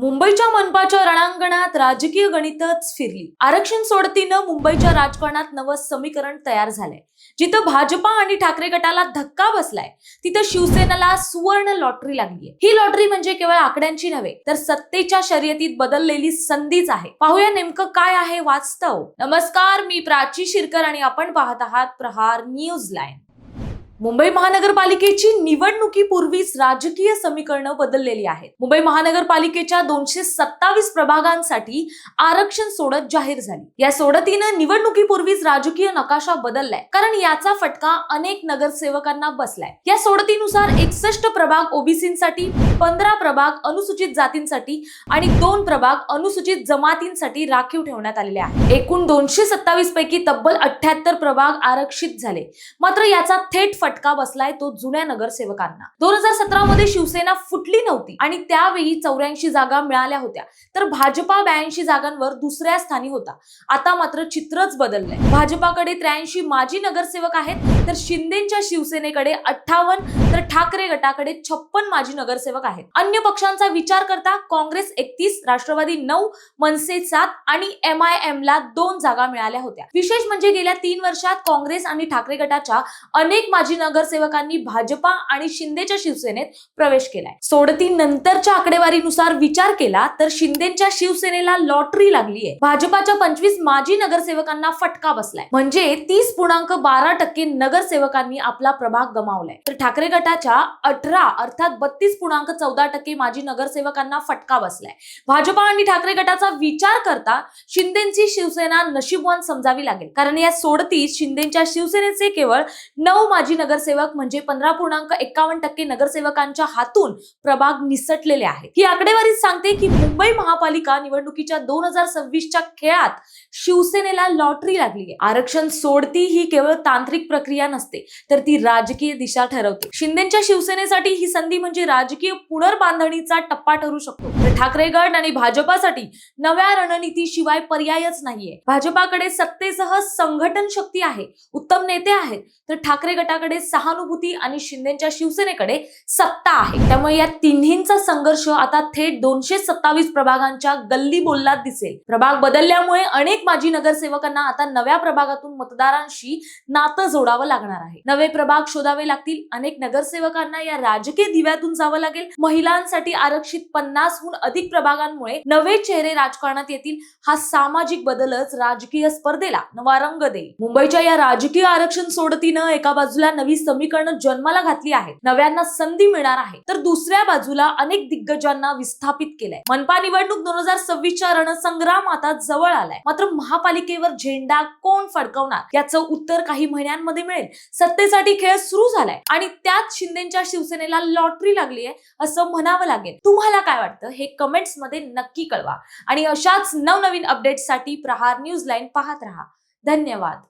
मुंबईच्या मनपाच्या रणांगणात राजकीय गणितच फिरली. आरक्षण सोडतीनं मुंबईच्या राजकारणात नवं समीकरण तयार झालंय. जिथं भाजपा आणि ठाकरे गटाला धक्का बसलाय तिथं शिवसेनेला सुवर्ण लॉटरी लागलीय. ही लॉटरी म्हणजे केवळ आकड्यांची नव्हे तर सत्तेच्या शर्यतीत बदललेली संधीच आहे. पाहूया नेमकं काय आहे वास्तव. नमस्कार मी प्राची शिरकर आणि आपण पाहत आहात प्रहार न्यूज लाईन. मुंबई महानगरपालिकेची निवडणुकीपूर्वीच राजकीय समीकरणं बदललेली आहेत. मुंबई महानगरपालिकेच्या दोनशे सत्तावीस प्रभागांसाठी आरक्षण सोडत जाहीर झाली. या सोडतीनं निवडणुकीपूर्वीच राजकीय नकाशा बदललाय. कारण याचा फटका अनेक नगरसेवकांना बसलाय. या सोडतीनुसार एकसष्ट प्रभाग ओबीसीसाठी पंधरा प्रभाग अनुसूचित जातींसाठी आणि दोन प्रभाग अनुसूचित जमातींसाठी राखीव ठेवण्यात आलेले आहेत. एकूण दोनशे सत्तावीस पैकी तब्बल अठ्याहत्तर प्रभाग आरक्षित झाले. मात्र याचा थेट फटका बसलाय तो जुन्या नगरसेवकांना. दोन हजार सतरा मध्ये शिवसेना फुटली नव्हती आणि त्यावेळी चौऱ्याऐंशी जागा मिळाल्या होत्या. तर भाजपा ब्याऐंशी जागांवर दुसऱ्या स्थानी होता. आता मात्र चित्रच बदललंय. भाजपाकडे त्र्याऐंशी माजी नगरसेवक आहेत तर शिंदेच्या शिवसेनेकडे अठ्ठावन्न तर ठाकरे गटाकडे छप्पन माजी नगरसेवक आहेत. अन्य पक्षांचा विचार करता काँग्रेस एकतीस राष्ट्रवादी नऊ मनसे सात आणि एम आय एम ला दोन जागा मिळाल्या होत्या. विशेष म्हणजे गेल्या तीन वर्षात काँग्रेस आणि ठाकरे गटाच्या अनेक माजी नगरसेवकांनी भाजपा आणि शिंदेच्या शिवसेनेत प्रवेश केलाय. सोडती नंतरच्या आकडेवारीनुसार विचार केला तर शिंदेच्या शिवसेनेला लॉटरी लागली आहे भाजपाच्या पंचवीस माजी नगरसेवकांना फटका बसलाय. म्हणजे तीस पूर्णांक बारा टक्के नगरसेवकांनी आपला प्रभाग गमावलाय. तर ठाकरे गटाच्या अठरा अर्थात बत्तीस पूर्णांक चौदा टक्के माजी नगरसेवकांना फटका बसलाय. भाजपा आणि ठाकरे गटाचा विचार करता शिंदेची शिवसेना नशीबवान समजावी लागेल. कारण या सोडतीस शिंदेच्या शिवसेनेचे केवळ नऊ माजी नगर नगरसेवक म्हणजे पंधरा पूर्णांक एकावन्न टक्के नगरसेवकांच्या हातून प्रभाग निसटलेले आहेत. ही आकडेवारी सांगते की मुंबई महापालिका निवडणुकीच्या दोन हजार सव्वीसच्या खेळात शिवसेनेला लॉटरी लागली आहे. आरक्षण सोडती ही केवळ तांत्रिक प्रक्रिया नसते तर ती राजकीय दिशा ठरवते. शिंदेच्या शिवसेनेसाठी ही संधी म्हणजे राजकीय पुनर्बांधणीचा टप्पा ठरू शकतो. तर ठाकरे गट आणि भाजपासाठी नव्या रणनीतीशिवाय पर्यायच नाहीये. भाजपाकडे सत्तेसह संघटन शक्ती आहे उत्तम नेते आहेत तर ठाकरे गटाकडे सहानुभूती आणि शिंदेच्या शिवसेनेकडे सत्ता आहे. त्यामुळे या तिन्हींचा संघर्ष आता थेट दोनशे सत्तावीस प्रभागांच्या गल्ली बोललात दिसेल. प्रभाग बदलल्यामुळे अनेक माजी नगरसेवकांना आता नव्या प्रभागातून मतदारांशी नातं जोडावं लागणार आहे. नवे प्रभाग शोधावे लागतील. अनेक नगरसेवकांना या राजकीय दिव्यातून जावं लागेल. महिलांसाठी आरक्षित पन्नासहून अधिक प्रभागांमुळे नवे चेहरे राजकारणात येतील. हा सामाजिक बदलच राजकीय स्पर्धेला नवा रंग देईल. मुंबईच्या या राजकीय आरक्षण सोडतीनं एका बाजूला नवी समीकरणं जन्माला घातली आहेत नव्यांना संधी मिळणार आहे. तर दुसऱ्या बाजूला अनेक दिग्गजांना विस्थापित केलंय. मनपा निवडणूक दोन हजार सव्वीसच्या रणसंग्राम आता जवळ आलाय. मात्र महापालिकेवर झेंडा कोण फडकवणार? याचं उत्तर काही महिन्यांमध्ये मिळेल. सत्तेसाठी खेळ सुरू झालाय आणि त्यात शिंदेच्या शिवसेनेला लॉटरी लागली आहे असं म्हणावं लागेल. तुम्हाला काय वाटतं? हे कमेंट्समध्ये नक्की कळवा. आणि अशाच नवनवीन अपडेट्ससाठी प्रहार न्यूज लाईन पाहत राहा. धन्यवाद.